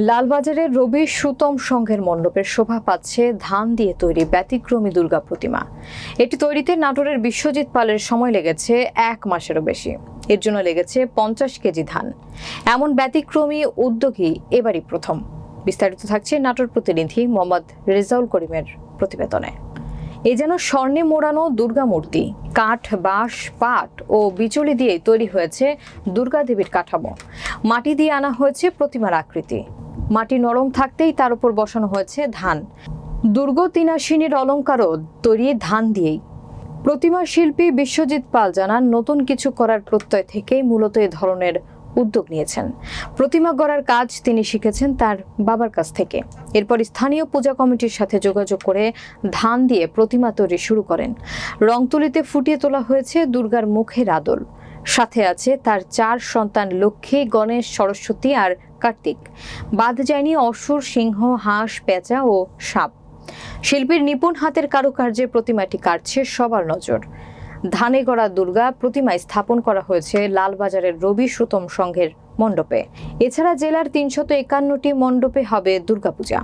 লালবাজারের রবি সুতম সংঘের মণ্ডপের শোভা পাচ্ছে ধান দিয়ে তৈরি ব্যতিক্রমী দুর্গা প্রতিমা। এটি তৈরিতে নাটোরের বিশ্বজিৎ পালের সময় লেগেছে এক মাসেরও বেশি। এর জন্য লেগেছে পঞ্চাশ কেজি ধান। এমন ব্যতিক্রমী উদ্যোগী এবারই প্রথম। বিস্তারিত থাকছে নাটোর প্রতিনিধি মোহাম্মদ রেজাউল করিমের প্রতিবেদনে। এ যেন স্বর্ণে মোড়ানো দুর্গা মূর্তি, কাঠ, বাঁশ, পাট ও বিচুলি দিয়ে তৈরি হয়েছে দুর্গা দেবীর কাঠামো। মাটি দিয়ে আনা হয়েছে প্রতিমার আকৃতি। মাটি নরম থাকতেই তার উপর বসানো হয়েছে ধান। দুর্গ তিনাসিনীর অলঙ্কারও তৈরি ধান দিয়েই। প্রতিমা শিল্পী বিশ্বজিৎ পাল জানান, নতুন কিছু করার প্রত্যয় থেকেই মূলত এ ধরনের উদ্যোগ নিয়েছেন। প্রতিমা গড়ার কাজ তিনি শিখেছেন তার বাবার কাছ থেকে। এরপর স্থানীয় পূজা কমিটির সাথে যোগাযোগ করে ধান দিয়ে প্রতিমা তৈরি শুরু করেন। রংতুলিতে ফুটিয়ে তোলা হয়েছে দুর্গার মুখের আদল। সাথে আছে তার চার সন্তান লক্ষ্মী, গণেশ, সরস্বতী আর কার্তিক। বাদ যায়নি অসুর, সিংহ, হাঁস, পেঁচা ও সাপ। শিল্পীর নিপুণ হাতের কারুকার্যে প্রতিমাটি কাটছে সবার নজর। ধানে গড়া দুর্গা প্রতিমায় স্থাপন করা হয়েছে লালবাজারের রবি সুতম সংঘের মণ্ডপে। এছাড়া জেলার তিনশত একান্নটি মণ্ডপে হবে দুর্গাপূজা।